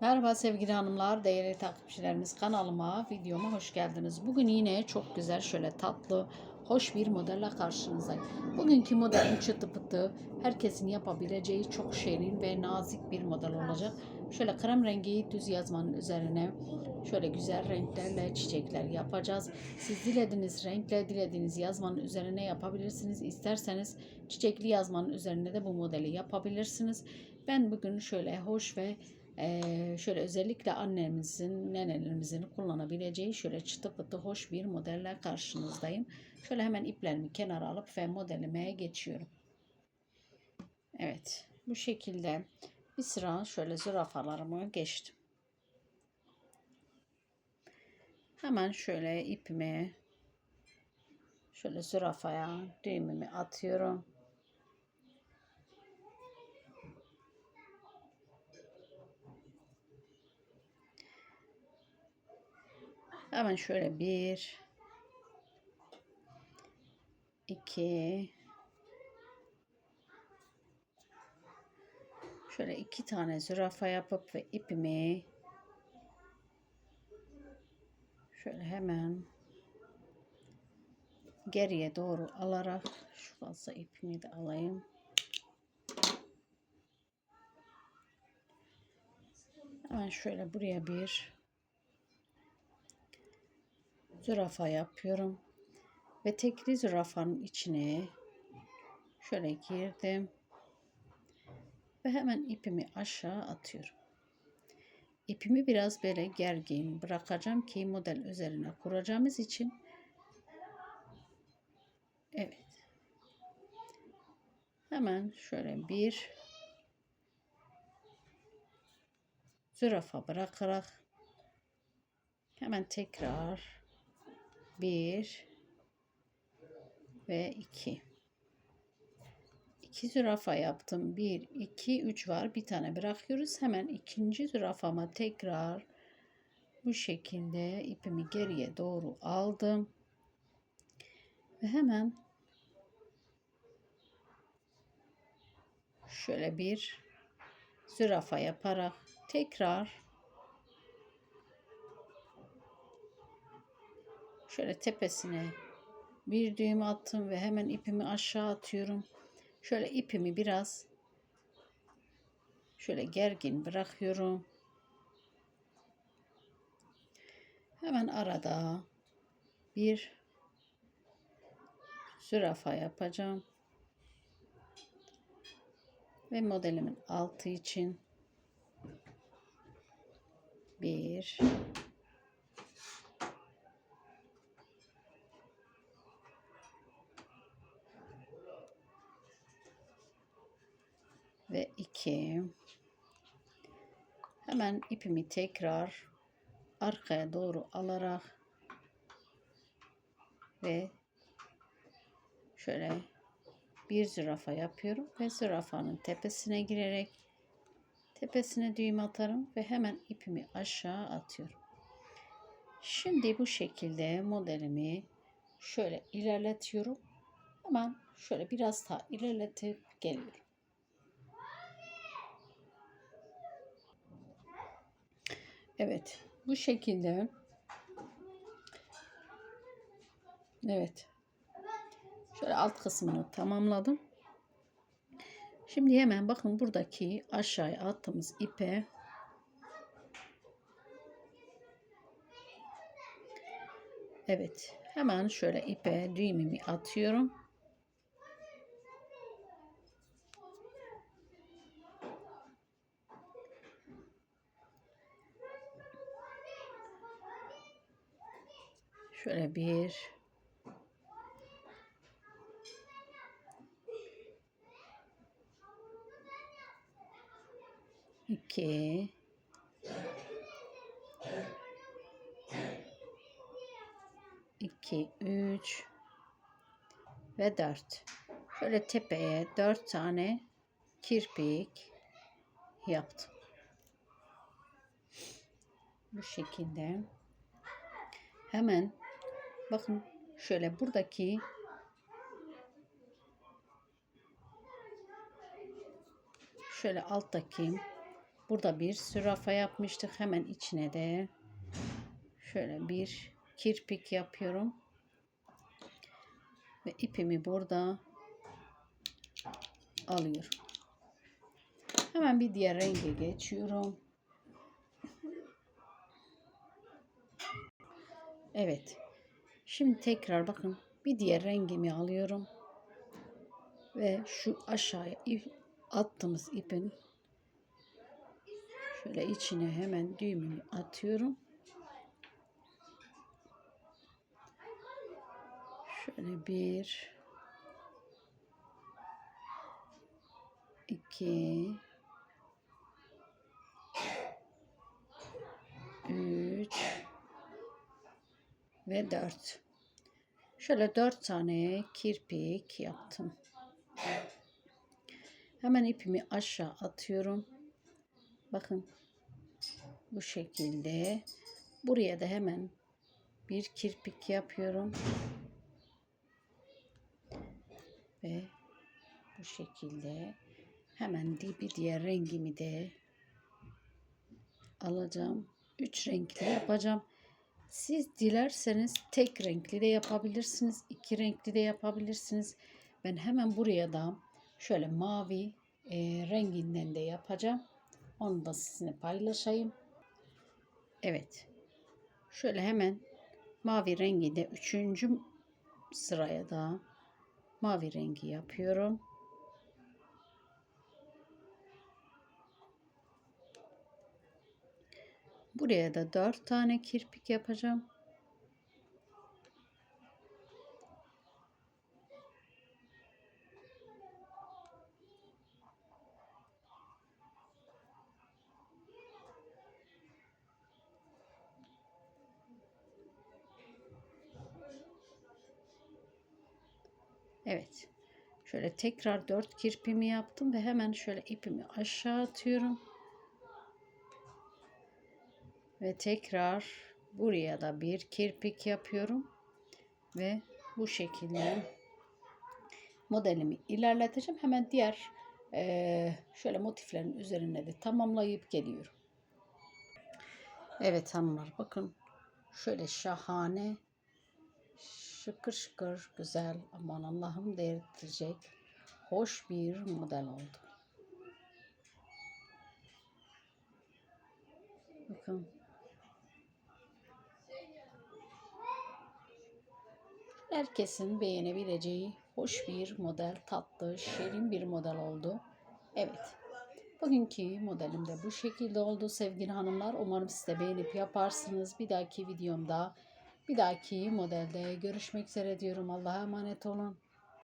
Merhaba sevgili hanımlar, değerli takipçilerimiz kanalıma, videoma hoş geldiniz. Bugün yine çok güzel şöyle tatlı, hoş bir modelle karşınızdayım. Bugünkü modelim çıtı pıtı, herkesin yapabileceği çok şirin ve nazik bir model olacak. Şöyle krem rengi düz yazmanın üzerine şöyle güzel renklerle çiçekler yapacağız. Siz dilediğiniz renkle dilediğiniz yazmanın üzerine yapabilirsiniz. İsterseniz çiçekli yazmanın üzerine de bu modeli yapabilirsiniz. Ben bugün şöyle hoş ve ee, şöyle özellikle annemizin, nenelerimizin kullanabileceği şöyle çıtı pıtı hoş bir modelle karşınızdayım. Şöyle hemen iplerimi kenara alıp ve modelime geçiyorum. Evet bu şekilde bir sıra şöyle zürafalarımı geçtim. Hemen şöyle ipimi şöyle zürafaya düğümümü atıyorum. Hemen şöyle bir, iki, şöyle iki tane zürafa yapıp ve ipimi şöyle hemen geriye doğru alarak şu fazla ipimi de alayım. Hemen şöyle buraya bir zürafa yapıyorum. Ve tekli zürafanın içine şöyle girdim. Ve hemen ipimi aşağı atıyorum. İpimi biraz böyle gergin bırakacağım ki model üzerine kuracağımız için Evet. Hemen şöyle bir zürafa bırakarak hemen tekrar 1 ve 2. 2 zürafa yaptım. 1, 2, 3 var. Bir tane bırakıyoruz. Hemen ikinci zürafama tekrar bu şekilde ipimi geriye doğru aldım. Ve hemen şöyle bir zürafa yaparak tekrar Şöyle tepesine bir düğüm attım ve hemen ipimi aşağı atıyorum. Şöyle ipimi biraz şöyle gergin bırakıyorum. Hemen arada bir zürafa yapacağım. Ve modelimin altı için bir ve 2 hemen ipimi tekrar arkaya doğru alarak ve şöyle bir zürafa yapıyorum ve zürafanın tepesine girerek tepesine düğüm atarım ve hemen ipimi aşağı atıyorum. Şimdi bu şekilde modelimi şöyle ilerletiyorum. Hemen şöyle biraz daha ilerletip geliyorum. Evet. Bu şekilde. Evet. Şöyle alt kısmını tamamladım. Şimdi hemen bakın buradaki aşağıya attığımız ipe Evet. Hemen şöyle ipe düğümümü atıyorum. Şöyle bir iki iki üç ve dört. Şöyle tepeye dört tane kirpik yaptım. Bu şekilde. Hemen Bakın şöyle buradaki şöyle alttaki Burada bir sürafa yapmıştık. Hemen içine de şöyle bir kirpik yapıyorum. Ve ipimi burada alıyorum. Hemen bir diğer renge geçiyorum. Evet. Şimdi tekrar bakın bir diğer rengimi alıyorum. Ve şu aşağıya ip, attığımız ipin şöyle içine hemen düğümünü atıyorum. Şöyle bir iki üç ve dört. Şöyle dört tane kirpik yaptım. Hemen ipimi aşağı atıyorum. Bakın bu şekilde. Buraya da hemen bir kirpik yapıyorum. Ve bu şekilde hemen bir diğer rengimi de alacağım. Üç renkli yapacağım. Siz dilerseniz tek renkli de yapabilirsiniz. iki renkli de yapabilirsiniz. Ben hemen buraya da şöyle mavi e, renginden de yapacağım. Onu da sizinle paylaşayım. Evet. Şöyle hemen mavi rengi de üçüncü sıraya da mavi rengi yapıyorum. Buraya da dört tane kirpik yapacağım. Evet. Şöyle tekrar dört kirpimi yaptım ve hemen şöyle ipimi aşağı atıyorum. Ve tekrar buraya da bir kirpik yapıyorum. Ve bu şekilde modelimi ilerleteceğim. Hemen diğer eee, şöyle motiflerin üzerine de tamamlayıp geliyorum. Evet hanımlar bakın şöyle şahane şıkır şıkır güzel aman Allah'ım değertirecek hoş bir model oldu. Bakın. Herkesin beğenebileceği hoş bir model, tatlı, şirin bir model oldu. Evet. Bugünkü modelim de bu şekilde oldu sevgili hanımlar. Umarım siz de beğenip yaparsınız. Bir dahaki videomda, bir dahaki modelde görüşmek üzere diyorum. Allah'a emanet olun.